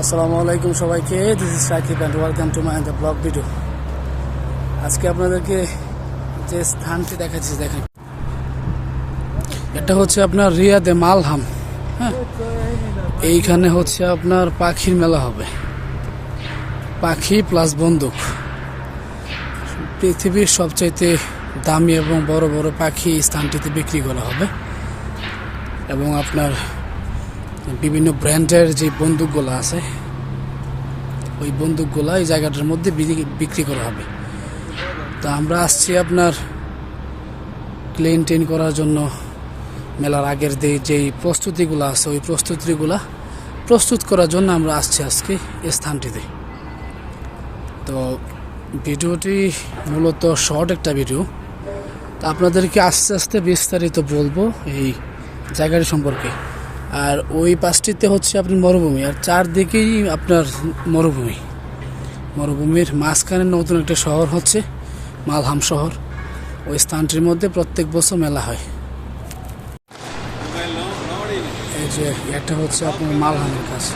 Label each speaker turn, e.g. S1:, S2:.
S1: আসসালামু আলাইকুম সবাইকে। This is Sakib and welcome to my vlog video আজকে আপনাদেরকে যে স্থানটি দেখাচ্ছি, দেখেন। এটা হচ্ছে আপনার রিয়াদে মালহাম। হ্যাঁ? এইখানে হচ্ছে আপনার পাখির মেলা হবে। পাখি প্লাস বন্দুক। পৃথিবীর সবচাইতে দামি এবং বড় বড় পাখি স্থানটিতে বিক্রি করা হবে। এবং আপনার বিভিন্ন ব্র্যান্ডের যে বন্দুকগুলো আছে, ওই বন্দুকগুলো এই জায়গাটার মধ্যে বিক্রি- করা হবে। তো আমরা আসছি আপনার ক্লিন টিন করার জন্য। মেলার আগের যে যেই প্রস্তুতিগুলো আছে, ওই প্রস্তুতিগুলো প্রস্তুত করার জন্য আমরা আসছি আজকে স্থানটিতে। তো ভিডিওটি মূলত শর্ট একটা ভিডিও। তো আপনাদেরকে আস্তে আস্তে বিস্তারিত বলব এই জায়গাটি সম্পর্কে। আর ওই পাশটিতে হচ্ছে আপনার মরুভূমি, আর চারদিকেই আপনার মরুভূমি। মরুভূমির মাঝখানে নতুন একটা শহর হচ্ছে, মালহাম শহর। ওই স্থানটির মধ্যে প্রত্যেক বছর মেলা হয়। এই যে, এটা হচ্ছে আপনার মালহামের কাছে